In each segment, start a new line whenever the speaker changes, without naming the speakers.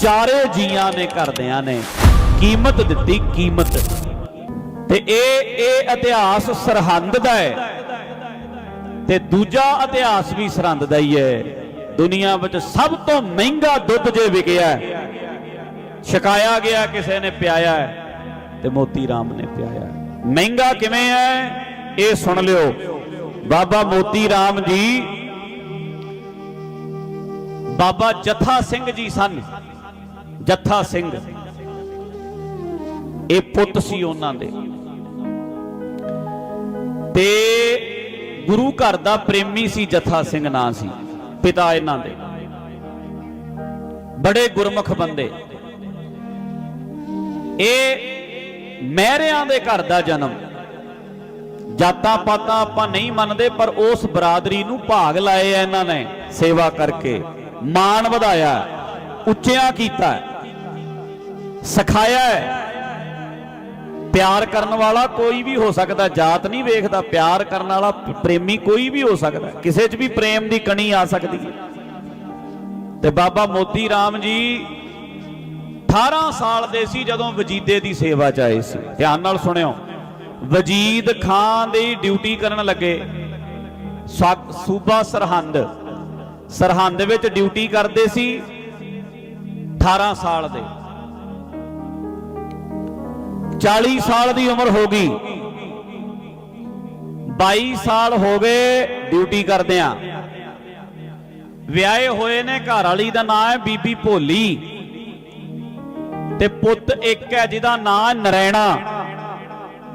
ਚਾਰੇ ਜੀਆਂ ਨੇ ਕਰਦਿਆਂ ਨੇ ਕੀਮਤ ਦਿੱਤੀ ਕੀਮਤ। ਤੇ ਇਹ ਇਹ ਇਤਿਹਾਸ ਸਰਹੰਦ ਦਾ ਹੈ। ਤੇ ਦੂਜਾ ਇਤਿਹਾਸ ਵੀ ਸਰਹੰਦ ਦਾ ਹੀ ਹੈ। ਦੁਨੀਆ ਵਿੱਚ ਸਭ ਤੋਂ ਮਹਿੰਗਾ ਦੁੱਧ ਜੇ ਵਿਕਿਆ ਛਕਾਇਆ ਗਿਆ, ਕਿਸੇ ਨੇ ਪਿਆਇਆ ਤੇ ਮੋਤੀ ਰਾਮ ਨੇ ਪਿਆਇਆ ਮਹਿੰਗਾ ਕਿਵੇਂ ਹੈ? ਇਹ ਸੁਣ ਲਿਓ। ਬਾਬਾ ਮੋਤੀ ਰਾਮ ਜੀ, ਬਾਬਾ ਜਥਾ ਸਿੰਘ ਜੀ ਸਨ। ਜੱਥਾ ਸਿੰਘ। ਇਹ ਪੁੱਤ ਸੀ ਉਹਨਾਂ ਦੇ। ਤੇ ਗੁਰੂ ਘਰ ਦਾ ਪ੍ਰੇਮੀ ਸੀ ਜੱਥਾ ਸਿੰਘ, ਨਾਂ ਸੀ ਪਿਤਾ ਇਹਨਾਂ ਦੇ। ਬੜੇ ਗੁਰਮੁਖ ਬੰਦੇ। ਇਹ ਮਹਿਰਿਆਂ ਦੇ ਘਰ ਦਾ ਜਨਮ। ਜਾਤਾਂ ਪਾਤਾਂ ਆਪਾਂ ਨਹੀਂ ਮੰਨਦੇ, ਪਰ ਉਸ ਬਰਾਦਰੀ ਨੂੰ ਭਾਗ ਲਾਏ ਆ ਇਹਨਾਂ ਨੇ ਸੇਵਾ ਕਰਕੇ। ਮਾਣ ਵਧਾਇਆ, ਉੱਚਿਆਂ ਕੀਤਾ। ਸਿਖਾਇਆ ਪਿਆਰ ਕਰਨ ਵਾਲਾ ਕੋਈ ਵੀ ਹੋ ਸਕਦਾ, ਜਾਤ ਨਹੀਂ ਵੇਖਦਾ, ਪਿਆਰ ਕਰਨ ਵਾਲਾ ਪ੍ਰੇਮੀ ਕੋਈ ਵੀ ਹੋ ਸਕਦਾ, ਕਿਸੇ 'ਚ ਵੀ ਪ੍ਰੇਮ ਦੀ ਕਣੀ ਆ ਸਕਦੀ ਹੈ। ਤੇ ਬਾਬਾ ਮੋਤੀ ਰਾਮ ਜੀ 18 ਸਾਲ ਦੇ ਸੀ ਜਦੋਂ ਵਜੀਦੇ ਦੀ ਸੇਵਾ 'ਚ ਆਏ ਸੀ। ਧਿਆਨ ਨਾਲ ਸੁਣਿਓ, ਵਜੀਦ ਖਾਨ ਦੀ ਡਿਊਟੀ ਕਰਨ ਲੱਗੇ। ਸੂਬਾ ਸਰਹੰਦ ਸਰਹੰਦ ਵਿੱਚ ਡਿਊਟੀ ਕਰਦੇ ਸੀ 18 ਸਾਲ ਦੇ। 40 ਸਾਲ ਦੀ ਉਮਰ ਹੋ ਗਈ। 22 ਸਾਲ ਹੋ ਗਏ ਡਿਊਟੀ ਕਰਦਿਆਂ ਵਿਆਹੇ ਹੋਏ ਨੇ, ਘਰ ਵਾਲੀ ਦਾ ਨਾਮ ਹੈ ਬੀਬੀ ਭੋਲੀ। ਤੇ ਪੁੱਤ ਇੱਕ ਹੈ ਜਿਹਦਾ ਨਾਮ ਨਰੈਣਾ।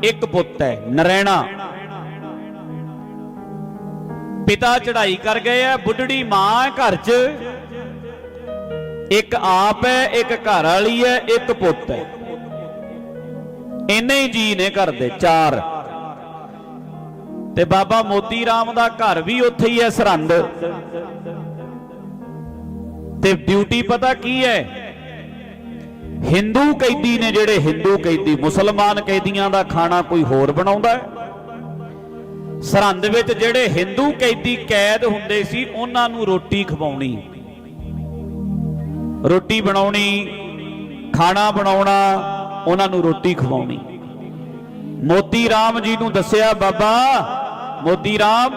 ਇੱਕ ਪੁੱਤ ਹੈ ਨਰੈਣਾ। ਪਿਤਾ ਚੜਾਈ ਕਰ ਗਏ ਆ, ਬੁੱਢੜੀ ਮਾਂ ਹੈ ਘਰ 'ਚ। ਇੱਕ ਆਪ ਹੈ, ਇੱਕ ਘਰ ਵਾਲੀ ਹੈ, ਇੱਕ ਪੁੱਤ ਹੈ। ਇੰਨੇ ਹੀ ਜੀ ਨੇ ਘਰ ਦੇ, ਚਾਰ। ਤੇ ਬਾਬਾ ਮੋਤੀ ਰਾਮ ਦਾ ਘਰ ਵੀ ਉੱਥੇ ਹੀ ਹੈ ਸਰਹੰਦ। ਤੇ ਡਿਊਟੀ ਪਤਾ ਕੀ ਹੈ? ਹਿੰਦੂ ਕੈਦੀ ਨੇ ਜਿਹੜੇ ਹਿੰਦੂ ਕੈਦੀ, ਮੁਸਲਮਾਨ ਕੈਦੀਆਂ ਦਾ ਖਾਣਾ ਕੋਈ ਹੋਰ ਬਣਾਉਂਦਾ ਹੈ? ਸਰਹੰਦ ਵਿੱਚ ਜਿਹੜੇ ਹਿੰਦੂ ਕੈਦੀ ਕੈਦ ਹੁੰਦੇ ਸੀ, ਉਹਨਾਂ ਨੂੰ ਰੋਟੀ ਖਵਾਉਣੀ। ਰੋਟੀ ਬਣਾਉਣੀ, ਖਾਣਾ ਬਣਾਉਣਾ, ਉਹਨਾਂ ਨੂੰ ਰੋਟੀ ਖਵਾਉਣੀ। ਮੋਤੀ ਰਾਮ ਜੀ ਨੂੰ ਦੱਸਿਆ, ਬਾਬਾ ਮੋਤੀ ਰਾਮ,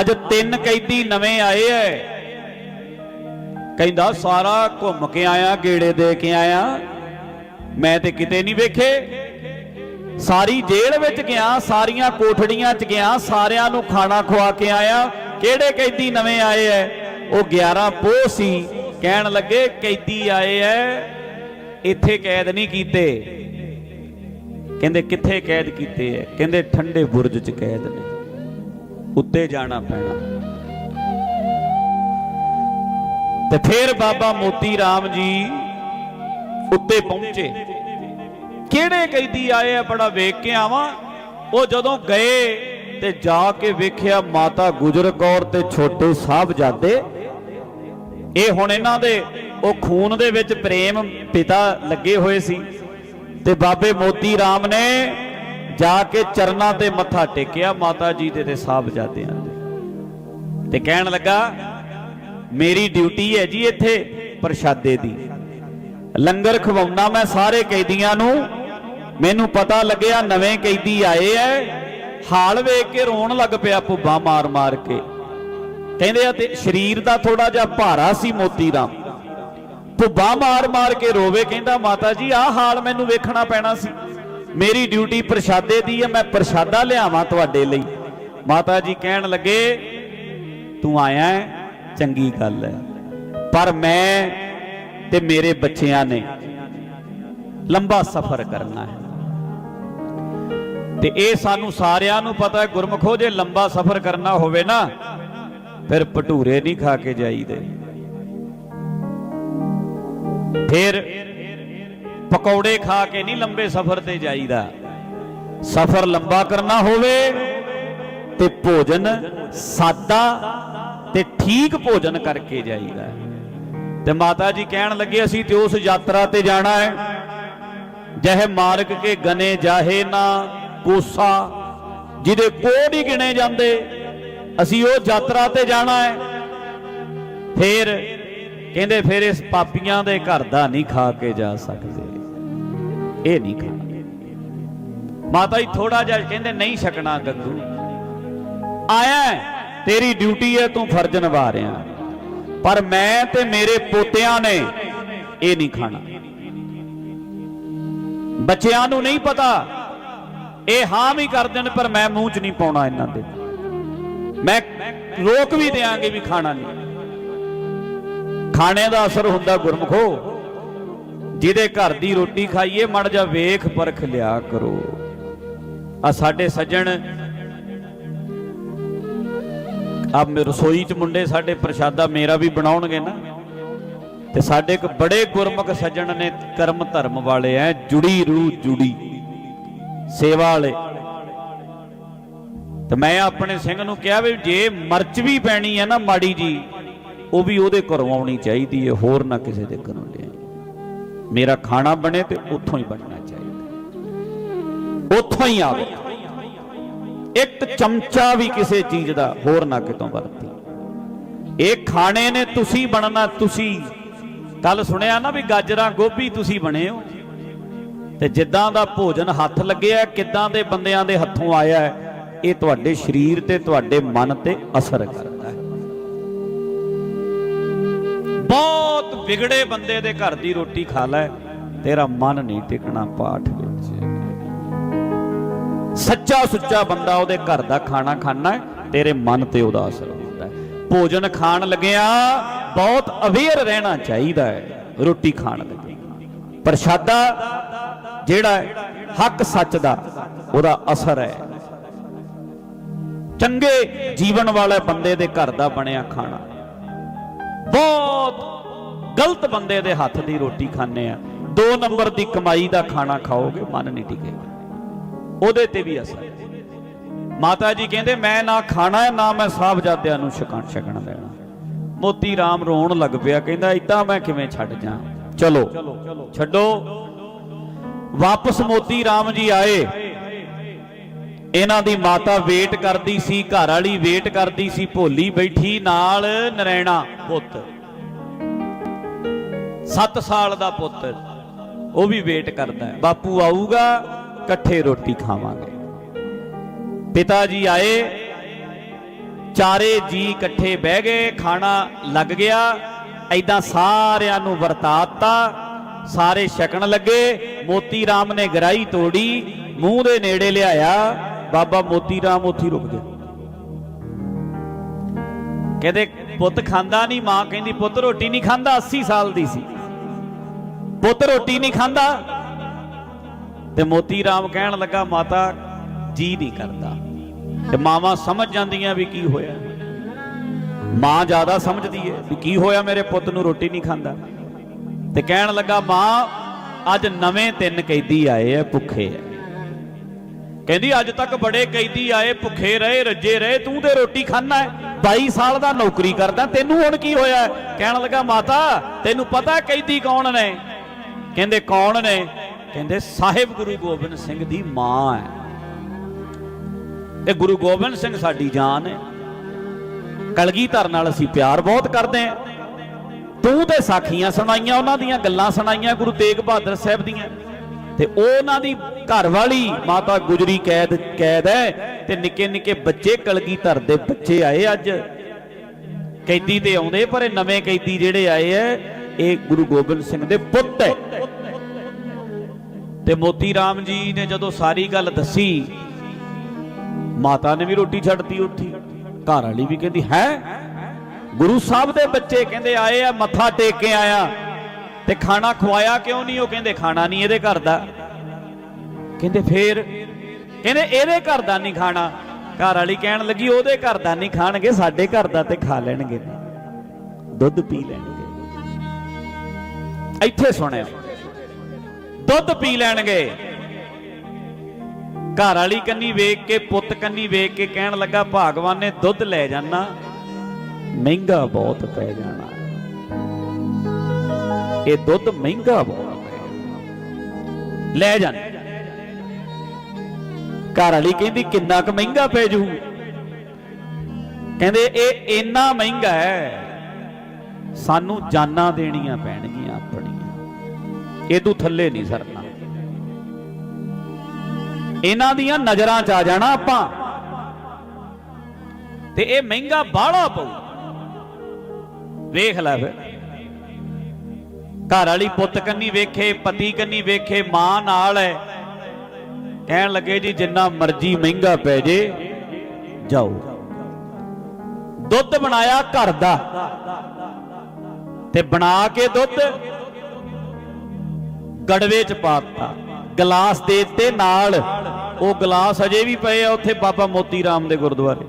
ਅੱਜ ਤਿੰਨ ਕੈਦੀ ਨਵੇਂ ਆਏ ਐ। ਕਹਿੰਦਾ, ਸਾਰਾ ਘੁੰਮ ਕੇ ਆਇਆ, ਗੇੜੇ ਦੇ ਕੇ ਆਇਆ। ਮੈਂ ਤੇ ਕਿਤੇ ਨਹੀਂ ਵੇਖੇ। ਸਾਰੀ ਜੇਲ੍ਹ ਵਿੱਚ ਗਿਆ, ਸਾਰੀਆਂ ਕੋਠੜੀਆਂ 'ਚ ਗਿਆ, ਸਾਰਿਆਂ ਨੂੰ ਖਾਣਾ ਖਵਾ ਕੇ ਆਇਆ। ਕਿਹੜੇ ਕੈਦੀ ਨਵੇਂ ਆਏ ਐ? ਉਹ 11 ਪੋਹ ਸੀ। ਕਹਿਣ ਲੱਗੇ, ਕੈਦੀ ਆਏ ਐ। ਇੱਥੇ ਕੈਦ ਨਹੀਂ ਕੀਤੇ। ਕਹਿੰਦੇ ਕਿੱਥੇ ਕੈਦ ਕੀਤੇ ਐ? ਕਹਿੰਦੇ ਠੰਡੇ ਬੁਰਜ 'ਚ ਕੈਦ ਨੇ। ਉੱਤੇ ਜਾਣਾ ਪੈਣਾ। ਤੇ ਫਿਰ ਬਾਬਾ ਮੋਤੀ ਰਾਮ ਜੀ ਉੱਤੇ ਪਹੁੰਚੇ। ਕਿਹੜੇ ਕੈਦੀ ਆਏ ਆ ਬੜਾ ਵੇਖ ਕੇ ਆਵਾਂ? ਉਹ ਜਦੋਂ ਗਏ ਤੇ ਜਾ ਕੇ ਵੇਖਿਆ ਮਾਤਾ ਗੁਜਰ ਕੌਰ ਤੇ ਛੋਟੇ ਸਾਹਿਬਜ਼ਾਦੇ। ਇਹ ਹੁਣ ਇਹਨਾਂ ਦੇ, ਉਹ ਖੂਨ ਦੇ ਵਿੱਚ ਪ੍ਰੇਮ ਪਿਤਾ ਲੱਗੇ ਹੋਏ ਸੀ। ਤੇ ਬਾਬੇ ਮੋਤੀ ਰਾਮ ਨੇ ਜਾ ਕੇ ਚਰਨਾਂ ਤੇ ਮੱਥਾ ਟੇਕਿਆ, ਮਾਤਾ ਜੀ ਦੇ ਤੇ ਸਾਹਿਬਜ਼ਾਦਿਆਂ ਦੇ। ਤੇ ਕਹਿਣ ਲੱਗਾ, ਮੇਰੀ ਡਿਊਟੀ ਹੈ ਜੀ ਇੱਥੇ ਪ੍ਰਸ਼ਾਦੇ ਦੀ। ਲੰਗਰ ਖਵਾਉਣਾ ਮੈਂ ਸਾਰੇ ਕੈਦੀਆਂ ਨੂੰ। ਮੈਨੂੰ ਪਤਾ ਲੱਗਿਆ ਨਵੇਂ ਕੈਦੀ ਆਏ ਐ। ਹਾਲ ਵੇਖ ਕੇ ਰੋਣ ਲੱਗ ਪਿਆ ਭੁੱਬਾ ਮਾਰ ਮਾਰ ਕੇ। ਕਹਿੰਦੇ ਆ ਤੇ ਸਰੀਰ ਦਾ ਥੋੜਾ ਜਿਹਾ ਭਾਰਾ ਸੀ ਮੋਤੀ ਰਾਮ। ਭੁੱਬਾ ਮਾਰ ਮਾਰ ਕੇ ਰੋਵੇ, ਕਹਿੰਦਾ, ਮਾਤਾ ਜੀ, ਆਹ ਹਾਲ ਮੈਨੂੰ ਵੇਖਣਾ ਪੈਣਾ ਸੀ। ਮੇਰੀ ਡਿਊਟੀ ਪ੍ਰਸ਼ਾਦੇ ਦੀ ਹੈ, ਮੈਂ ਪ੍ਰਸ਼ਾਦਾ ਲਿਆਵਾਂ ਤੁਹਾਡੇ ਲਈ। ਮਾਤਾ ਜੀ ਕਹਿਣ ਲੱਗੇ, ਤੂੰ ਆਇਆ ਚੰਗੀ ਗੱਲ ਹੈ। ਪਰ ਮੈਂ ਤੇ ਮੇਰੇ ਬੱਚਿਆਂ ਨੇ ਲੰਬਾ ਸਫ਼ਰ ਕਰਨਾ ਹੈ। ਤੇ ਇਹ ਸਾਨੂੰ ਸਾਰਿਆਂ ਨੂੰ ਪਤਾ ਹੈ, ਗੁਰਮਖੋ, ਜੇ ਲੰਬਾ ਸਫ਼ਰ ਕਰਨਾ ਹੋਵੇ ਨਾ, ਫਿਰ ਭਟੂਰੇ ਨਹੀਂ ਖਾ ਕੇ ਜਾਈਦੇ। ਫਿਰ ਪਕੌੜੇ ਖਾ ਕੇ ਨਹੀਂ ਲੰਬੇ ਸਫ਼ਰ ਤੇ ਜਾਈਦਾ। ਸਫ਼ਰ ਲੰਬਾ ਕਰਨਾ ਹੋਵੇ ਤੇ ਭੋਜਨ ਸਾਦਾ ਤੇ ਠੀਕ ਭੋਜਨ ਕਰਕੇ ਜਾਈਦਾ। ਤੇ ਮਾਤਾ ਜੀ ਕਹਿਣ ਲੱਗੇ, ਅਸੀਂ ਤੇ ਉਸ ਯਾਤਰਾ ਤੇ ਜਾਣਾ ਹੈ। ਜਹ ਮਾਰਗ ਕੇ ਗਨੇ ਜਾਹੇ ਨਾ ਕੋਸਾ, ਜਿਹਦੇ ਕੋਡ ਹੀ ਗਿਣੇ ਜਾਂਦੇ, ਅਸੀਂ ਉਹ ਯਾਤਰਾ ਤੇ ਜਾਣਾ ਹੈ। ਫਿਰ ਕਹਿੰਦੇ ਫਿਰ ਇਸ ਪਾਪੀਆਂ ਦੇ ਘਰ ਦਾ ਨਹੀਂ ਖਾ ਕੇ ਜਾ ਸਕਦੇ। ਇਹ ਨਹੀਂ ਖਾਣਾ ਮਾਤਾ ਜੀ ਥੋੜਾ ਜਿਹਾ ਕਹਿੰਦੇ ਨਹੀਂ ਛਕਣਾ ਗੱਗੂ। ਆਇਆ ਤੇਰੀ ਡਿਊਟੀ ਹੈ, ਤੂੰ ਫਰਜ਼ ਨਿਭਾ ਰਿਹਾ। ਪਰ ਮੈਂ ਤੇ ਮੇਰੇ ਪੋਤਿਆਂ ਨੇ ਇਹ ਨਹੀਂ ਖਾਣਾ। ਬੱਚਿਆਂ ਨੂੰ ਨਹੀਂ ਪਤਾ, ਇਹ ਹਾਂ ਵੀ ਕਰ ਦੇਣ, ਪਰ ਮੈਂ ਮੂੰਹ 'ਚ ਨਹੀਂ ਪਾਉਣਾ ਇਹਨਾਂ ਦੇ। ਮੈਂ ਰੋਕ ਵੀ ਦਿਆਂਗੇ ਵੀ ਖਾਣਾ ਨਹੀਂ। ਖਾਣੇ ਦਾ ਅਸਰ ਹੁੰਦਾ ਗੁਰਮਖੋ। ਜਿਹਦੇ ਘਰ ਦੀ ਰੋਟੀ ਖਾਈਏ ਮੜ ਜਾ ਵੇਖ ਪਰਖ ਲਿਆ ਕਰੋ। ਆ ਸਾਡੇ ਸੱਜਣ, ਆ ਰਸੋਈ ਚ ਮੁੰਡੇ ਸਾਡੇ ਪ੍ਰਸ਼ਾਦਾ ਮੇਰਾ ਵੀ ਬਣਾਉਣਗੇ ਨਾ। ਤੇ ਸਾਡੇ ਇੱਕ ਬੜੇ ਗੁਰਮੁਖ ਸੱਜਣ ਨੇ ਕਰਮ ਧਰਮ ਵਾਲੇ ਐ, ਜੁੜੀ ਰੂਹ ਜੁੜੀ, ਸੇਵਾ ਵਾਲੇ। ਤੇ ਮੈਂ ਆਪਣੇ ਸਿੰਘ ਨੂੰ ਕਿਹਾ ਵੀ ਜੇ ਮਰਚ ਵੀ ਪੈਣੀ ਹੈ ਨਾ ਮਾੜੀ ਜੀ ਉਹ ਵੀ ਉਹਦੇ ਘਰੋਂ ਆਉਣੀ ਚਾਹੀਦੀ ਹੈ, ਹੋਰ ਨਾ ਕਿਸੇ ਦੇ ਘਰੋਂ ਲਿਆਈ। ਮੇਰਾ ਖਾਣਾ ਬਣੇ ਤੇ ਉੱਥੋਂ ਹੀ ਬਣਨਾ ਚਾਹੀਦਾ ਉੱਥੋਂ ਹੀ ਆਵੇ। ਇੱਕ ਚਮਚਾ ਵੀ ਕਿਸੇ ਚੀਜ਼ ਦਾ ਹੋਰ ਨਾ ਕਿਤੋਂ ਵਰਤੀ। ਇਹ ਖਾਣੇ ਨੇ ਤੁਸੀਂ ਬਣਨਾ, ਤੁਸੀਂ ਕੱਲ ਸੁਣਿਆ ਨਾ ਵੀ ਗਾਜਰਾਂ, ਗੋਭੀ ਤੁਸੀਂ ਬਣੇ ਹੋ। ਤੇ ਜਿੱਦਾਂ ਦਾ ਭੋਜਨ ਹੱਥ ਲੱਗਿਆ, ਕਿੱਦਾਂ ਦੇ ਬੰਦਿਆਂ ਦੇ ਹੱਥੋਂ ਆਇਆ, ਇਹ ਤੁਹਾਡੇ ਸਰੀਰ ਤੇ, ਤੁਹਾਡੇ ਮਨ ਤੇ ਅਸਰ ਕਰਦਾ ਬਹੁਤ ਵਿਗੜੇ ਬੰਦੇ ਦੇ ਘਰ ਦੀ ਰੋਟੀ ਖਾ ਲੈ, ਤੇਰਾ ਮਨ ਨਹੀਂ ਟਿਕਣਾ ਪਾਠ ਵਿੱਚ। ਸੱਚਾ ਸੁੱਚਾ ਬੰਦਾ ਉਹਦੇ ਘਰ ਦਾ ਖਾਣਾ ਖਾਣਾ ਤੇਰੇ ਮਨ ਤੇ ਉਹਦਾ ਅਸਰ ਹੁੰਦਾ ਹੈ। ਭੋਜਨ ਖਾਣ ਲੱਗਿਆ ਬਹੁਤ ਅਵੇਅਰ ਰਹਿਣਾ ਚਾਹੀਦਾ ਹੈ, ਰੋਟੀ ਖਾਣ ਲੱਗੇ ਪ੍ਰਸ਼ਾਦਾ ਜਿਹੜਾ ਹੱਕ ਸੱਚ ਦਾ, ਉਹਦਾ ਅਸਰ ਹੈ। ਚੰਗੇ ਜੀਵਨ ਵਾਲੇ ਬੰਦੇ ਦੇ ਘਰ ਦਾ ਬਣਿਆ ਖਾਣਾ। ਬਹੁਤ ਗਲਤ ਬੰਦੇ ਦੇ ਹੱਥ ਦੀ ਰੋਟੀ ਖਾਣੇ ਆ। ਦੋ ਨੰਬਰ ਦੀ ਕਮਾਈ ਦਾ ਖਾਣਾ ਖਾਓਗੇ ਮਨ ਨਹੀਂ ਟਿਕੇਗਾ। ਉਹਦੇ ਤੇ ਵੀ ਅਸਰ ਮਾਤਾ ਜੀ ਕਹਿੰਦੇ ਮੈਂ ਨਾ ਖਾਣਾ ਨਾ ਮੈਂ ਸਾਹਿਬਜ਼ਾਦਿਆਂ ਨੂੰ ਛਕਣ ਛਕਣ ਦੇਣਾ। ਮੋਤੀ ਰਾਮ ਰੋਣ ਲੱਗ ਪਿਆ ਕਹਿੰਦਾ ਇਦਾਂ ਮੈਂ ਕਿਵੇਂ ਛੱਡ ਜਾ ਚਲੋ। ਛੱਡੋ। ਵਾਪਸ ਮੋਤੀ ਰਾਮ ਜੀ ਆਏ। ਇਹਨਾਂ ਦੀ ਮਾਤਾ ਵੇਟ ਕਰਦੀ ਸੀ, ਘਰ ਵਾਲੀ ਵੇਟ ਕਰਦੀ ਸੀ, ਭੋਲੀ ਬੈਠੀ ਨਾਲ ਨਰੈਣਾ ਪੁੱਤ। 7 ਸਾਲ ਦਾ ਪੁੱਤ, ਉਹ ਵੀ ਵੇਟ ਕਰਦਾ ਹੈ। ਬਾਪੂ ਆਊਗਾ, ਇਕੱਠੇ ਰੋਟੀ ਖਾਵਾਂਗੇ। ਪਿਤਾ ਜੀ ਆਏ, ਚਾਰੇ ਜੀ ਇਕੱਠੇ ਬਹਿ ਗਏ, ਖਾਣਾ ਲੱਗ ਗਿਆ ਐਦਾਂ ਸਾਰਿਆਂ ਨੂੰ ਵਰਤਾਤਾ, ਸਾਰੇ ਛਕਣ ਲੱਗੇ, ਮੋਤੀ ਰਾਮ ਨੇ ਗਰਾਈ ਤੋੜੀ, ਮੂੰਹ ਦੇ ਨੇੜੇ ਲਿਆਇਆ ਬਾਬਾ ਮੋਤੀ ਰਾਮ ਉੱਥੇ ਰੁਕ ਗਿਆ ਕਹਿੰਦੇ, ਪੁੱਤ ਖਾਂਦਾ ਨਹੀਂ, ਮਾਂ ਕਹਿੰਦੀ, ਪੁੱਤ ਰੋਟੀ ਨਹੀਂ ਖਾਂਦਾ 80 ਸਾਲ ਦੀ ਸੀ। ਪੁੱਤ ਰੋਟੀ ਨਹੀਂ ਖਾਂਦਾ। ਤੇ ਮੋਤੀ ਰਾਮ ਕਹਿਣ ਲੱਗਾ, ਮਾਤਾ, ਜੀ ਨਹੀਂ ਕਰਦਾ। ਤੇ ਮਾਵਾਂ ਸਮਝ ਜਾਂਦੀਆਂ ਵੀ ਕੀ ਹੋਇਆ। ਮਾਂ ਜ਼ਿਆਦਾ ਸਮਝਦੀ ਹੈ ਵੀ ਕੀ ਹੋਇਆ ਮੇਰੇ ਪੁੱਤ ਨੂੰ ਰੋਟੀ ਨਹੀਂ ਖਾਂਦਾ। ਤੇ ਕਹਿਣ ਲੱਗਾ, ਮਾਂ, ਅੱਜ ਨਵੇਂ ਤਿੰਨ ਕੈਦੀ ਆਏ ਐ ਭੁੱਖੇ ਐ ਕਹਿੰਦੀ, ਅੱਜ ਤੱਕ ਬੜੇ ਕੈਦੀ ਆਏ, ਭੁੱਖੇ ਰਹੇ, ਰੱਜੇ ਰਹੇ, ਤੂੰ ਤੇ ਰੋਟੀ ਖਾਣਾ ਹੈ। 22 ਸਾਲ ਦਾ ਨੌਕਰੀ ਕਰਦਾ, ਤੈਨੂੰ ਹੁਣ ਕੀ ਹੋਇਆ? ਕਹਿਣ ਲੱਗਾ, ਮਾਤਾ, ਤੈਨੂੰ ਪਤਾ ਕੈਦੀ ਕੌਣ ਨੇ? ਕਹਿੰਦੇ, ਕੌਣ ਨੇ? ਕਹਿੰਦੇ, ਸਾਹਿਬ ਗੁਰੂ ਗੋਬਿੰਦ ਸਿੰਘ ਦੀ ਮਾਂ ਹੈ। ਇਹ ਗੁਰੂ ਗੋਬਿੰਦ ਸਿੰਘ ਸਾਡੀ ਜਾਨ ਹੈ। ਕਲਗੀਧਰ ਨਾਲ ਅਸੀਂ ਪਿਆਰ ਬਹੁਤ ਕਰਦੇ ਹਾਂ। ਤੂੰ ਤੇ ਸਾਖੀਆਂ ਸੁਣਾਈਆਂ, ਉਹਨਾਂ ਦੀਆਂ ਗੱਲਾਂ ਸੁਣਾਈਆਂ, ਗੁਰੂ ਤੇਗ ਬਹਾਦਰ ਸਾਹਿਬ ਦੀਆਂ। ਤੇ ਉਹਨਾਂ ਦੀ ਘਰ ਵਾਲੀ ਮਾਤਾ ਗੁਜਰੀ ਕੈਦ ਕੈਦ ਹੈ ਤੇ ਨਿੱਕੇ ਨਿੱਕੇ ਬੱਚੇ ਕਲਗੀ ਧਰ ਦੇ ਬੱਚੇ ਆਏ ਅੱਜ। ਕੈਦੀ ਤੇ ਆਉਂਦੇ, ਪਰ ਇਹ ਨਵੇਂ ਕੈਦੀ ਜਿਹੜੇ ਆਏ ਐ ਇਹ ਗੁਰੂ ਗੋਬਿੰਦ ਸਿੰਘ ਦੇ ਪੁੱਤ ਹੈ। ਤੇ ਮੋਤੀ ਰਾਮ ਜੀ ਨੇ ਜਦੋਂ ਸਾਰੀ ਗੱਲ ਦੱਸੀ, ਮਾਤਾ ਨੇ ਵੀ ਰੋਟੀ ਛੱਡਤੀ ਉੱਥੀ। ਘਰ ਵਾਲੀ ਵੀ ਕਹਿੰਦੀ, ਹੈ? ਗੁਰੂ ਸਾਹਿਬ ਦੇ ਬੱਚੇ ਕਹਿੰਦੇ ਆਏ ਆ, ਮੱਥਾ ਟੇਕ ਕੇ ਆਇਆ। ਤੇ ਖਾਣਾ ਖਵਾਇਆ ਕਿਉਂ ਨਹੀਂ? ਉਹ ਕਹਿੰਦੇ, ਖਾਣਾ ਨਹੀਂ ਇਹਦੇ ਘਰ ਦਾ। ਕਹਿੰਦੇ, ਫੇਰ ਕਹਿੰਦੇ, ਇਹਦੇ ਘਰ ਦਾ ਨਹੀਂ ਖਾਣਾ। ਘਰ ਵਾਲੀ ਕਹਿਣ ਲੱਗੀ, ਉਹਦੇ ਘਰ ਦਾ ਨਹੀਂ ਖਾਣਗੇ, ਸਾਡੇ ਘਰ ਦਾ ਤੇ ਖਾ ਲੈਣਗੇ। ਦੁੱਧ ਪੀ ਲੈਣਗੇ। ਇੱਥੇ ਸੁਣਿਆ ਦੁੱਧ ਪੀ ਲੈਣਗੇ। ਘਰ ਵਾਲੀ ਕੰਨੀ ਵੇਖ ਕੇ, ਪੁੱਤ ਕੰਨੀ ਵੇਖ ਕੇ ਕਹਿਣ ਲੱਗਾ, ਭਾਗਵਾਨ ਨੇ ਦੁੱਧ ਲੈ ਜਾਣਾ, ਮਹਿੰਗਾ ਬਹੁਤ ਪੈ ਜਾਣਾ। ਇਹ ਦੁੱਧ ਮਹਿੰਗਾ ਬਹੁਤ ਪੈ ਲੈ ਜਾਣ। ਘਰ ਵਾਲੀ ਕਹਿੰਦੀ, ਕਿੰਨਾ ਕੁ ਮਹਿੰਗਾ ਪੈ ਜੂ ਕਹਿੰਦੇ, ਇਹ ਇੰਨਾ ਮਹਿੰਗਾ ਹੈ, ਸਾਨੂੰ ਜਾਨਾਂ ਦੇਣੀਆਂ ਪੈਣਗੀਆਂ ਆਪਣੀਆਂ। ਇਹਦੂ ਥੱਲੇ ਨਹੀਂ ਸਰਨਾ। ਇਹਨਾਂ ਦੀਆਂ ਨਜ਼ਰਾਂ 'ਚ ਆ ਜਾਣਾ ਆਪਾਂ। ਤੇ ਇਹ ਮਹਿੰਗਾ ਬਾਹਲਾ ਪਊ। ਵੇਖ ਲੈ ਫਿਰ। ਘਰ ਵਾਲੀ ਪੁੱਤ ਕੰਨੀ ਵੇਖੇ, ਪਤੀ ਕੰਨੀ ਵੇਖੇ, ਮਾਂ ਨਾਲ ਹੈ ਕਹਿਣ ਲੱਗੇ, ਜੀ, ਜਿੰਨਾ ਮਰਜ਼ੀ ਮਹਿੰਗਾ ਪੈ ਜੇ, ਜਾਓ। ਦੁੱਧ ਬਣਾਇਆ ਘਰ ਦਾ। ਤੇ ਬਣਾ ਕੇ ਦੁੱਧ ਗੜਵੇ ਚ ਪਾਤਾ ਗਲਾਸ ਦੇ ਤੇ ਨਾਲ। ਉਹ ਗਲਾਸ ਅਜੇ ਵੀ ਪਏ ਆ ਉੱਥੇ ਬਾਬਾ ਮੋਤੀ ਰਾਮ ਦੇ ਗੁਰਦੁਆਰੇ।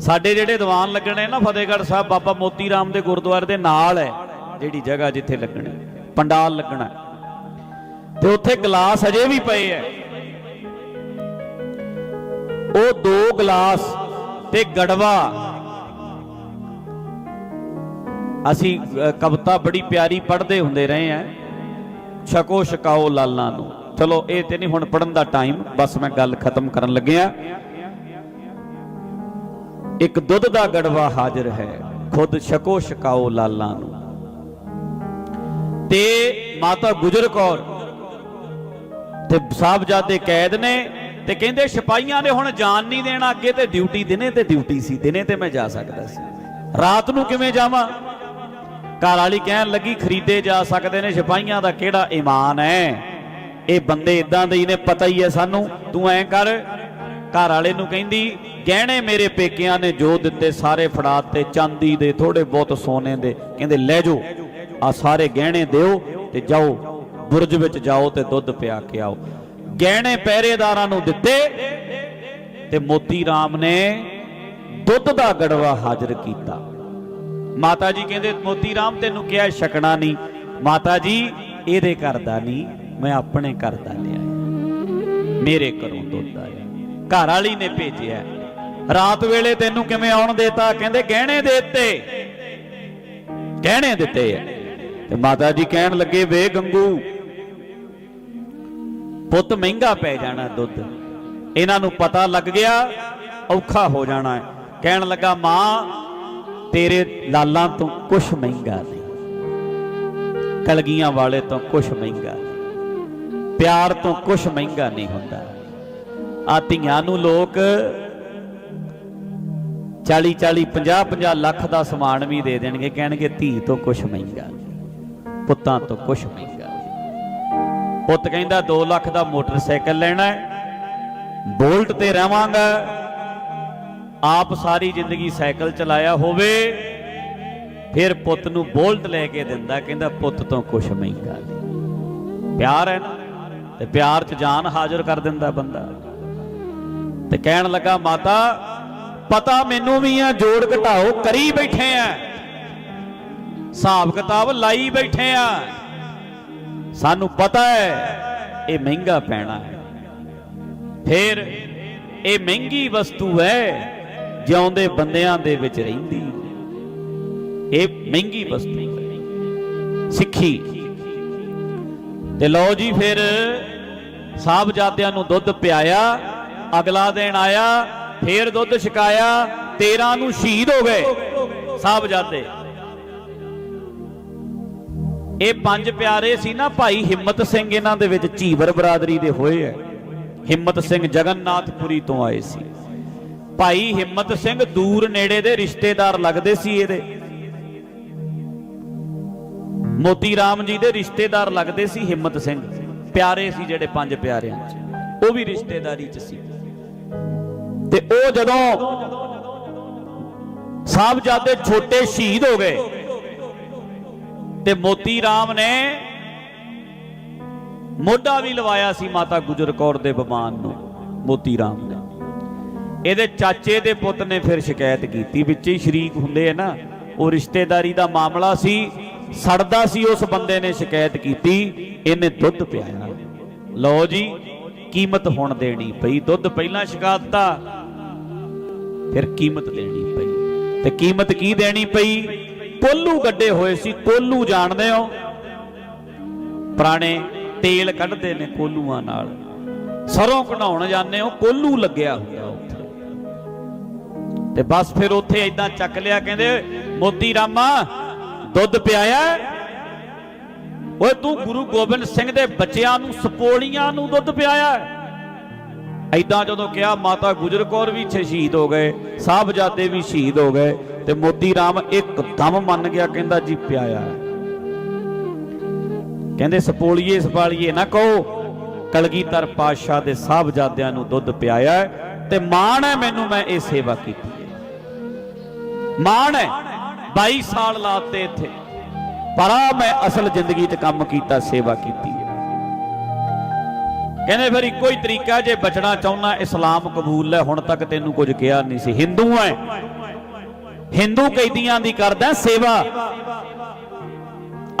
ਸਾਡੇ ਜਿਹੜੇ ਦੀਵਾਨ ਲੱਗਣੇ ਨਾ ਫਤਿਹਗੜ੍ਹ ਸਾਹਿਬ, ਬਾਬਾ ਮੋਤੀ ਰਾਮ ਦੇ ਗੁਰਦੁਆਰੇ ਦੇ ਨਾਲ ਹੈ ਜਿਹੜੀ ਜਗ੍ਹਾ ਜਿੱਥੇ ਲੱਗਣੀ ਪੰਡਾਲ ਲੱਗਣਾ ਤੇ ਉੱਥੇ ਗਲਾਸ ਅਜੇ ਵੀ ਪਏ ਐ ਉਹ ਦੋ ਗਲਾਸ ਤੇ ਗੜਵਾ। ਅਸੀਂ ਕਵਿਤਾ ਬੜੀ ਪਿਆਰੀ ਪੜ੍ਹਦੇ ਹੁੰਦੇ ਰਹੇ ਆ ਛਕੋ ਛਕਾਓ ਲਾਲਾਂ ਨੂੰ। ਚਲੋ, ਇਹ ਤੇ ਨਹੀਂ, ਹੁਣ ਪੜਨ ਦਾ ਟਾਈਮ। ਬਸ ਮੈਂ ਗੱਲ ਖਤਮ ਕਰਨ ਲੱਗਿਆ। ਇੱਕ ਦੁੱਧ ਦਾ ਗੜਵਾ ਹਾਜ਼ਰ ਹੈ। ਖੁਦ ਛਕੋ ਛਕਾਓ ਲਾਲਾਂ ਨੂੰ। ਤੇ ਮਾਤਾ ਗੁਜਰ ਕੌਰ ਤੇ ਸਾਹਿਬਜ਼ਾਦੇ ਕੈਦ ਨੇ ਤੇ ਕਹਿੰਦੇ ਸਿਪਾਹੀਆਂ ਨੇ ਹੁਣ ਜਾਨ ਨਹੀਂ ਦੇਣਾ ਅੱਗੇ ਤੇ ਡਿਊਟੀ ਦਿਨੇ ਤੇ ਡਿਊਟੀ ਸੀ, ਦਿਨੇ ਤੇ ਮੈਂ ਜਾ ਸਕਦਾ ਸੀ। ਰਾਤ ਨੂੰ ਕਿਵੇਂ ਜਾਵਾਂ? ਘਰ ਵਾਲੀ ਕਹਿਣ ਲੱਗੀ, ਖਰੀਦੇ ਜਾ ਸਕਦੇ ਨੇ, ਸਿਪਾਹੀਆਂ ਦਾ ਕਿਹੜਾ ਈਮਾਨ ਹੈ? ਇਹ ਬੰਦੇ ਇਦਾਂ ਦੇ ਹੀ ਨੇ, ਪਤਾ ਹੀ ਹੈ ਸਾਨੂੰ। ਤੂੰ ਐਂ ਕਰ, ਘਰ ਵਾਲੇ ਨੂੰ ਕਹਿੰਦੀ, ਗਹਿਣੇ ਮੇਰੇ ਪੇਕਿਆਂ ਨੇ ਜੋ ਦਿੱਤੇ, ਸਾਰੇ ਫੜਾ ਤੇ ਚਾਂਦੀ ਦੇ ਥੋੜੇ ਬਹੁਤ ਸੋਨੇ ਦੇ। ਕਹਿੰਦੇ, ਲੈ ਜਾਓ। ਆ ਸਾਰੇ ਗਹਿਣੇ ਦਿਓ ਤੇ ਜਾਓ, ਬੁਰਜ ਵਿੱਚ ਜਾਓ ਤੇ ਦੁੱਧ ਪਿਆ ਕੇ ਆਓ। ਗਹਿਣੇ ਪਹਿਰੇਦਾਰਾਂ ਨੂੰ ਦਿੱਤੇ ਤੇ ਮੋਤੀ ਰਾਮ ਨੇ ਦੁੱਧ ਦਾ ਗੜਵਾ ਹਾਜ਼ਰ ਕੀਤਾ। ਮਾਤਾ ਜੀ ਕਹਿੰਦੇ, ਮੋਤੀ ਰਾਮ, ਤੈਨੂੰ ਕਿਹਾ ਛਕਣਾ ਨਹੀਂ। ਮਾਤਾ ਜੀ, ਇਹਦੇ ਘਰ ਦਾ ਨਹੀਂ, ਮੈਂ ਆਪਣੇ ਘਰ ਦਾ ਲਿਆ ਮੇਰੇ ਘਰੋਂ ਦੁੱਧ ਆਇਆ। ਘਰ ਵਾਲੀ ਨੇ ਭੇਜਿਆ। ਰਾਤ ਵੇਲੇ ਤੈਨੂੰ ਕਿਵੇਂ ਆਉਣ ਦੇਤਾ? ਕਹਿੰਦੇ, ਗਹਿਣੇ ਦੇ ਦਿੱਤੇ। ਗਹਿਣੇ ਦਿੱਤੇ ਆ। ਤੇ ਮਾਤਾ ਜੀ ਕਹਿਣ ਲੱਗੇ, ਵੇ ਗੰਗੂ, ਪੁੱਤ ਮਹਿੰਗਾ ਪੈ ਜਾਣਾ ਦੁੱਧ। ਇਹਨਾਂ ਨੂੰ ਪਤਾ ਲੱਗ ਗਿਆ, ਔਖਾ ਹੋ ਜਾਣਾ ਹੈ। ਕਹਿਣ ਲੱਗਾ, ਮਾਂ, ਤੇਰੇ ਲਾਲਾਂ ਤੋਂ ਕੁਝ ਮਹਿੰਗਾ ਨਹੀਂ। ਕਲਗੀਆਂ ਵਾਲੇ ਤੋਂ ਕੁਝ ਮਹਿੰਗਾ ਪਿਆਰ ਤੋਂ ਕੁਝ ਮਹਿੰਗਾ ਨਹੀਂ ਹੁੰਦਾ। ਆ ਧੀਆਂ ਨੂੰ ਲੋਕ 40 40 50 50 ਲੱਖ ਦਾ ਸਮਾਨ ਵੀ ਦੇ ਦੇਣਗੇ। ਕਹਿਣਗੇ, ਧੀ ਤੋਂ ਕੁਝ ਮਹਿੰਗਾ ਪੁੱਤਾਂ ਤੋਂ ਕੁਝ ਮਹਿੰਗਾ ਪੁੱਤ ਕਹਿੰਦਾ 2 ਲੱਖ ਦਾ ਮੋਟਰਸਾਈਕਲ ਲੈਣਾ ਹੈ, ਬੋਲਟ ਤੇ ਰਵਾਂਗਾ। ਆਪ ਸਾਰੀ ਜ਼ਿੰਦਗੀ ਸਾਈਕਲ ਚਲਾਇਆ ਹੋਵੇ, ਫਿਰ ਪੁੱਤ ਨੂੰ ਬੋਲਟ ਲੈ ਕੇ ਦਿੰਦਾ, ਕਹਿੰਦਾ, ਪੁੱਤ ਤੋਂ ਕੁਝ ਮਹਿੰਗਾ ਨਹੀਂ ਪਿਆਰ ਹੈ ਨਾ, ਤੇ ਪਿਆਰ 'ਚ ਜਾਨ ਹਾਜ਼ਰ ਕਰ ਦਿੰਦਾ ਬੰਦਾ। ਤੇ ਕਹਿਣ ਲੱਗਾ, ਮਾਤਾ, ਪਤਾ ਮੈਨੂੰ ਵੀ ਆ, ਜੋੜ ਘਟਾਓ, ਕਰੀ ਬੈਠੇ ਆ। ਹਿਸਾਬ ਕਿਤਾਬ ਲਾਈ ਬੈਠੇ ਆ। ਸਾਨੂੰ ਪਤਾ ਹੈ, ਇਹ ਮਹਿੰਗਾ ਪੈਣਾ ਹੈ। ਫਿਰ ਇਹ ਮਹਿੰਗੀ ਵਸਤੂ ਹੈ, ਜਿਉਂਦੇ ਬੰਦਿਆਂ ਦੇ ਵਿੱਚ ਰਹਿੰਦੀ। ਇਹ ਮਹਿੰਗੀ ਵਸਤੂ ਹੈ। ਸਿੱਖੀ। ਤੇ ਲਓ ਜੀ ਫਿਰ, ਸਾਹਿਬਜ਼ਾਦਿਆਂ ਨੂੰ ਦੁੱਧ ਪਿਆਇਆ, ਅਗਲਾ ਦਿਨ ਆਇਆ, ਫੇਰ ਦੁੱਧ ਛਕਾਇਆ 13 ਨੂੰ ਸ਼ਹੀਦ ਹੋ ਗਏ। ਸਾਹਿਬਜ਼ਾਦੇ ਇਹ ਪੰਜ ਪਿਆਰੇ ਸੀ ਨਾ ਭਾਈ ਹਿੰਮਤ ਸਿੰਘ, ਇਹਨਾਂ ਦੇ ਵਿੱਚ ਝੀਵਰ ਬਰਾਦਰੀ ਦੇ ਹੋਏ ਐ ਹਿੰਮਤ ਸਿੰਘ ਜਗਨਨਾਥਪੁਰੀ ਤੋਂ ਆਏ ਸੀ। ਭਾਈ ਹਿੰਮਤ ਸਿੰਘ ਦੂਰ ਨੇੜੇ ਦੇ ਰਿਸ਼ਤੇਦਾਰ ਲੱਗਦੇ ਸੀ ਇਹਦੇ। ਮੋਤੀ ਰਾਮ ਜੀ ਦੇ ਰਿਸ਼ਤੇਦਾਰ ਲੱਗਦੇ ਸੀ ਹਿੰਮਤ ਸਿੰਘ। ਪਿਆਰੇ ਸੀ ਜਿਹੜੇ ਪੰਜ ਪਿਆਰਿਆਂ 'ਚ। ਉਹ ਵੀ ਰਿਸ਼ਤੇਦਾਰੀ 'ਚ ਸੀ। ਤੇ ਉਹ ਜਦੋਂ ਸਾਹਿਬਜ਼ਾਦੇ ਛੋਟੇ ਸ਼ਹੀਦ ਹੋ ਗਏ ਤੇ ਮੋਤੀ ਰਾਮ ਨੇ ਮੋਢਾ ਵੀ ਲਵਾਇਆ ਸੀ ਮਾਤਾ ਗੁਜਰ ਕੌਰ ਦੇ ਬਿਮਾਨ ਨੂੰ, ਮੋਤੀ ਰਾਮ ਨੇ। ਇਹਦੇ ਚਾਚੇ ਦੇ ਪੁੱਤ ਨੇ ਫਿਰ ਸ਼ਿਕਾਇਤ ਕੀਤੀ ਵਿੱਚ ਹੀ ਸ਼ਰੀਕ ਹੁੰਦੇ ਆ ਨਾ, ਉਹ ਰਿਸ਼ਤੇਦਾਰੀ ਦਾ ਮਾਮਲਾ ਸੀ, ਸੜਦਾ ਸੀ, ਉਸ ਬੰਦੇ ਨੇ ਸ਼ਿਕਾਇਤ ਕੀਤੀ, ਇਹਨੇ ਦੁੱਧ ਪਿਆਇਆ। ਲਓ ਜੀ, ਕੀਮਤ ਹੁਣ ਦੇਣੀ ਪਈ, ਦੁੱਧ ਪਹਿਲਾਂ ਛਕਾ ਦਿੱਤਾ, ਫਿਰ ਕੀਮਤ ਦੇਣੀ ਪਈ। ਤੇ ਕੀਮਤ ਕੀ ਦੇਣੀ ਪਈ? ਕੋਲੂ ਗੱਡੇ ਹੋਏ ਸੀ ਕੋਲੂ ਜਾਣਦੇ ਹੋ? ਪੁਰਾਣੇ ਤੇਲ ਕੱਢਦੇ ਨੇ ਕੋਲੂਆਂ ਨਾਲ। ਸਰੋਂ ਕਢਾਉਣ ਜਾਂਦੇ ਹੋ ਕੋਲੂ ਲੱਗਿਆ ਹੁੰਦਾ ਉੱਥੇ। ਤੇ ਬਸ ਫਿਰ ਉੱਥੇ ਐਦਾਂ ਚੱਕ ਲਿਆ, ਕਹਿੰਦੇ ਮੋਤੀ ਰਾਮਾ, ਦੁੱਧ ਪਿਆਇਆ ਓਏ, ਤੂੰ ਗੁਰੂ ਗੋਬਿੰਦ ਸਿੰਘ ਦੇ ਬੱਚਿਆਂ ਨੂੰ, ਸਪੋਲੀਆਂ ਨੂੰ ਦੁੱਧ ਪਿਆਇਆ ਐਦਾਂ ਜਦੋਂ ਕਿਹਾ, ਮਾਤਾ ਗੁਜਰ ਕੌਰ ਵੀ ਸ਼ਹੀਦ ਹੋ ਗਏ, ਸਾਹਿਬਜ਼ਾਦੇ ਵੀ ਸ਼ਹੀਦ ਹੋ ਗਏ। ਤੇ ਮੋਦੀ ਰਾਮ ਇੱਕਦਮ ਮੰਨ ਗਿਆ, ਕਹਿੰਦਾ ਜੀ ਪਿਆਇਆ ਕਹਿੰਦੇ, ਸਪੋਲੀਏ, ਸਪਾਲੀਏ ਨਾ ਕਹੋ, ਕਲਗੀਧਰ ਪਾਤਸ਼ਾਹ ਦੇ ਸਾਹਿਬਜ਼ਾਦਿਆਂ ਨੂੰ ਦੁੱਧ ਪਿਆਇਆ ਤੇ ਮਾਣ ਹੈ ਮੈਨੂੰ, ਮੈਂ ਇਹ ਸੇਵਾ ਕੀਤੀ ਹੈ। ਮਾਣ ਹੈ 22 ਸਾਲ ਲਾਤੇ ਇੱਥੇ, ਪਰ ਆ ਮੈਂ ਅਸਲ ਜ਼ਿੰਦਗੀ 'ਚ ਕੰਮ ਕੀਤਾ, ਸੇਵਾ ਕੀਤੀ ਹੈ। ਕਹਿੰਦੇ ਫਿਰ ਇੱਕੋ ਹੀ ਤਰੀਕਾ, ਜੇ ਬਚਣਾ ਚਾਹੁੰਦਾ ਇਸਲਾਮ ਕਬੂਲ ਲੈ, ਹੁਣ ਤੱਕ ਤੈਨੂੰ ਕੁਝ ਕਿਹਾ ਨਹੀਂ ਸੀ। ਹਿੰਦੂ ਐ। ਹਿੰਦੂ ਕੈਦੀਆਂ ਦੀ ਕਰਦਾ ਸੇਵਾ।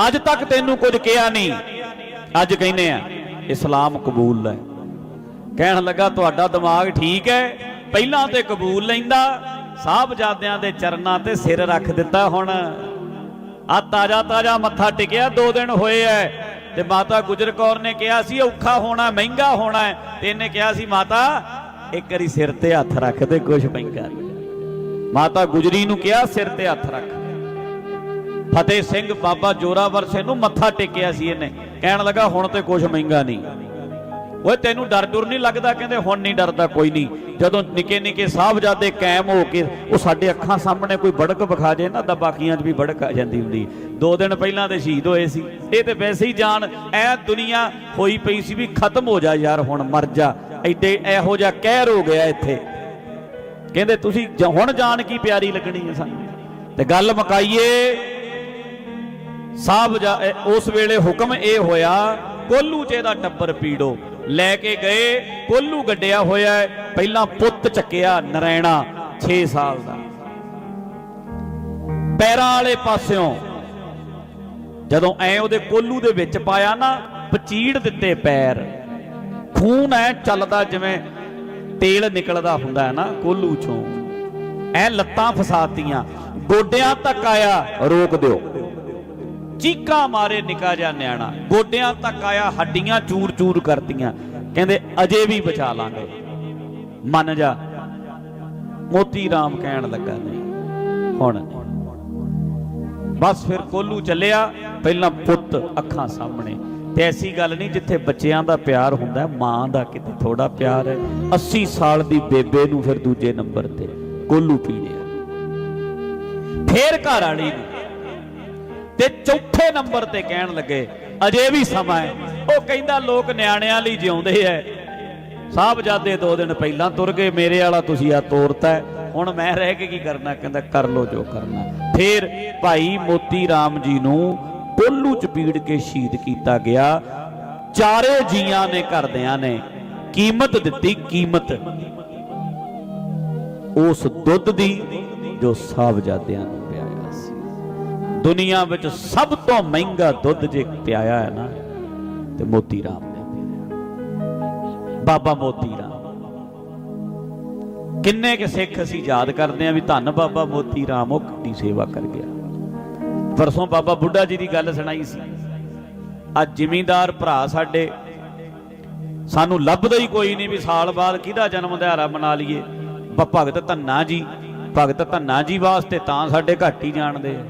ਅੱਜ ਤੱਕ ਤੈਨੂੰ ਕੁਝ ਕਿਹਾ ਨਹੀਂ। ਅੱਜ ਕਹਿੰਦੇ ਆ, ਇਸਲਾਮ ਕਬੂਲ ਹੈ ਕਹਿਣ ਲੱਗਾ, ਤੁਹਾਡਾ ਦਿਮਾਗ ਠੀਕ ਹੈ। ਪਹਿਲਾਂ ਤੇ ਕਬੂਲ ਲੈਂਦਾ, ਸਾਹਿਬਜ਼ਾਦਿਆਂ ਦੇ ਚਰਨਾਂ ਤੇ ਸਿਰ ਰੱਖ ਦਿੱਤਾ ਹੁਣ। ਆ ਤਾਜਾ ਤਾਜਾ ਮੱਥਾ ਟਿਕਿਆ, ਦੋ ਦਿਨ ਹੋਏ ਐ। ਤੇ ਮਾਤਾ ਗੁਜਰ ਕੌਰ ਨੇ ਕਿਹਾ ਸੀ, ਔਖਾ ਹੋਣਾ, ਮਹਿੰਗਾ ਹੋਣਾ ਹੈ ਤੇ ਇਹਨੇ ਕਿਹਾ ਸੀ, ਮਾਤਾ, ਇੱਕ ਵਾਰੀ ਸਿਰ ਤੇ ਹੱਥ ਰੱਖ ਤੇ ਕੁਝ ਮਹਿੰਗਾ ਨਹੀਂ ਮਾਤਾ ਗੁਜਰੀ ਨੂੰ ਕਿਹਾ, ਸਿਰ ਤੇ ਹੱਥ ਰੱਖ। ਫਤਿਹ ਸਿੰਘ ਬਾਬਾ ਜੋਰਾਵਰ ਸਿੰਘ ਨੂੰ ਮੱਥਾ ਟੇਕਿਆ ਸੀ ਇਹਨੇ। ਕਹਿਣ ਲੱਗਾ, ਹੁਣ ਤੇ ਕੁਝ ਮਹਿੰਗਾ ਨਹੀਂ। ਓਏ, ਤੈਨੂੰ ਡਰ ਡਰ ਨਹੀਂ ਲੱਗਦਾ? ਕਹਿੰਦੇ, ਹੁਣ ਨਹੀਂ ਡਰਦਾ ਕੋਈ ਨਹੀਂ। ਜਦੋਂ ਨਿੱਕੇ ਨਿੱਕੇ ਸਾਹਿਬਜ਼ਾਦੇ ਕਾਇਮ ਹੋ ਕੇ ਉਹ ਸਾਡੇ ਅੱਖਾਂ ਸਾਹਮਣੇ ਕੋਈ ਬੜਕ ਵਿਖਾ ਜੇ ਨਾ, ਤਾਂ ਬਾਕੀਆਂ 'ਚ ਵੀ ਬੜਕ ਆ ਜਾਂਦੀ ਹੁੰਦੀ। ਦੋ ਦਿਨ ਪਹਿਲਾਂ ਤੇ ਸ਼ਹੀਦ ਹੋਏ ਸੀ। ਇਹ ਤੇ ਵੈਸੇ ਹੀ ਜਾਣ ਐ ਦੁਨੀਆ ਹੋਈ ਪਈ ਸੀ ਵੀ ਖਤਮ ਹੋ ਜਾ ਯਾਰ, ਹੁਣ ਮਰ ਜਾ। ਐਡੇ, ਇਹੋ ਜਿਹਾ ਕਹਿਰ ਹੋ ਗਿਆ ਇੱਥੇ। ਕਹਿੰਦੇ ਤੁਸੀਂ ਹੁਣ ਜਾਣ ਕੀ ਪਿਆਰੀ ਲੱਗਣੀ ਹੈ ਸਾਨੂੰ? ਤੇ ਗੱਲ ਮਕਾਈਏ ਸਾਹਿਬ ਉਸ ਵੇਲੇ ਹੁਕਮ ਇਹ ਹੋਇਆ, ਕੋਲੂ ਚ ਇਹਦਾ ਟੱਬਰ ਪੀੜੋ। ਲੈ ਕੇ ਗਏ, ਕੋਲੂ ਗੱਡਿਆ ਹੋਇਆ ਪਹਿਲਾਂ ਪੁੱਤ ਚੱਕਿਆ ਨਰੈਣਾ 6 ਸਾਲ ਦਾ। ਪੈਰਾਂ ਵਾਲੇ ਪਾਸਿਓਂ, ਜਦੋਂ ਐ ਉਹਦੇ ਕੋਲੂ ਦੇ ਵਿੱਚ ਪਾਇਆ ਨਾ, ਪਚੀੜ ਦਿੱਤੇ ਪੈਰ। ਖੂਨ ਐ ਚੱਲਦਾ ਜਿਵੇਂ ਤੇਲ ਨਿਕਲਦਾ ਹੁੰਦਾ ਹੈ ਨਾ, ਕੋਲੂ ਚੋਂ। ਐ ਲੱਤਾਂ ਫਸਾਤੀਆਂ। ਗੋਡਿਆਂ ਤੱਕ ਆਇਆ, ਰੋਕ ਦਿਓ। ਚੀਕਾਂ ਮਾਰੇ ਨਿਕਾ ਜਾ ਨਿਆਣਾ। ਗੋਡਿਆਂ ਤੱਕ ਆਇਆ, ਹੱਡੀਆਂ ਚੂਰ ਚੂਰ ਕਰਤੀਆਂ। ਕਹਿੰਦੇ, ਅਜੇ ਵੀ ਬਚਾ ਲਾਂਗੇ। ਮੰਨ ਜਾ। ਮੋਤੀ ਰਾਮ ਕਹਿਣ ਲੱਗਾ, ਨਹੀਂ, ਹੁਣ ਬਸ ਫਿਰ ਕੋਲੂ ਚੱਲਿਆ। ਪਹਿਲਾਂ ਪੁੱਤ ਅੱਖਾਂ ਸਾਹਮਣੇ। ਤੇ ਐਸੀ ਗੱਲ ਨਹੀਂ ਜਿੱਥੇ ਬੱਚਿਆਂ ਦਾ ਪਿਆਰ ਹੁੰਦਾ ਮਾਂ ਦਾ ਕਿਤੇ ਥੋੜਾ ਪਿਆਰ ਹੈ। 80 ਸਾਲ ਦੀ ਬੇਬੇ ਨੂੰ ਫਿਰ ਦੂਜੇ ਨੰਬਰ ਤੇ ਕੋਲੂ ਪੀ ਲਿਆ ਫੇਰ ਘਰ ਵਾਲੀ ਨੂੰ। ਤੇ ਚੌਥੇ ਨੰਬਰ ਤੇ ਕਹਿਣ ਲੱਗੇ, ਅਜੇ ਵੀ ਸਮਾਂ ਹੈ। ਉਹ ਕਹਿੰਦਾ, ਲੋਕ ਨਿਆਣਿਆਂ ਲਈ ਜਿਉਂਦੇ ਐ। ਸਾਹਿਬਜ਼ਾਦੇ ਦੋ ਦਿਨ ਪਹਿਲਾਂ ਤੁਰ ਗਏ, ਮੇਰੇ ਵਾਲਾ ਤੁਸੀਂ ਆ ਤੋਰਤਾ ਹੁਣ ਮੈਂ ਰਹਿ ਕੇ ਕੀ ਕਰਨਾ? ਕਹਿੰਦਾ, ਕਰ ਲੋ ਜੋ ਕਰਨਾ। ਫੇਰ ਭਾਈ ਮੋਤੀ ਰਾਮ ਜੀ ਨੂੰ ਕੋਲੂ ਚ ਪੀੜ ਕੇ ਸ਼ਹੀਦ ਕੀਤਾ ਗਿਆ। ਚਾਰੇ ਜੀਆਂ ਨੇ ਘਰਦਿਆਂ ਨੇ ਕੀਮਤ ਦਿੱਤੀ, ਕੀਮਤ ਉਸ ਦੁੱਧ ਦੀ ਜੋ ਸਾਹਿਬਜ਼ਾਦਿਆਂ ਨੂੰ ਪਿਆਇਆ ਸੀ। ਦੁਨੀਆ ਵਿੱਚ ਸਭ ਤੋਂ ਮਹਿੰਗਾ ਦੁੱਧ ਜੇ ਪਿਆਇਆ ਹੈ ਨਾ, ਤੇ ਮੋਤੀ ਰਾਮ ਨੇ ਪਿਆਇਆ ਬਾਬਾ ਮੋਤੀ ਰਾਮ। ਕਿੰਨੇ ਕੇ ਸਿੱਖ ਅਸੀਂ ਯਾਦ ਕਰਦੇ ਆ ਵੀ ਧੰਨ ਬਾਬਾ ਮੋਤੀ ਰਾਮ, ਉਹ ਕਿੰਨੀ ਸੇਵਾ ਕਰ ਗਿਆ। ਪਰਸੋਂ ਬਾਬਾ ਬੁੱਢਾ ਜੀ ਦੀ ਗੱਲ ਸੁਣਾਈ ਸੀ। ਅੱਜ ਜ਼ਿਮੀਂਦਾਰ ਭਰਾ ਸਾਡੇ, ਸਾਨੂੰ ਲੱਭਦਾ ਹੀ ਕੋਈ ਨਹੀਂ ਵੀ ਸਾਲ ਬਾਅਦ ਕਿਹਦਾ ਜਨਮ ਦਿਹਾੜਾ ਮਨਾ ਲਈਏ। ਬ- ਭਗਤ ਧੰਨਾ ਜੀ, ਭਗਤ ਧੰਨਾ ਜੀ ਵਾਸਤੇ ਤਾਂ ਸਾਡੇ ਘੱਟ ਹੀ ਜਾਣਦੇ ਆ।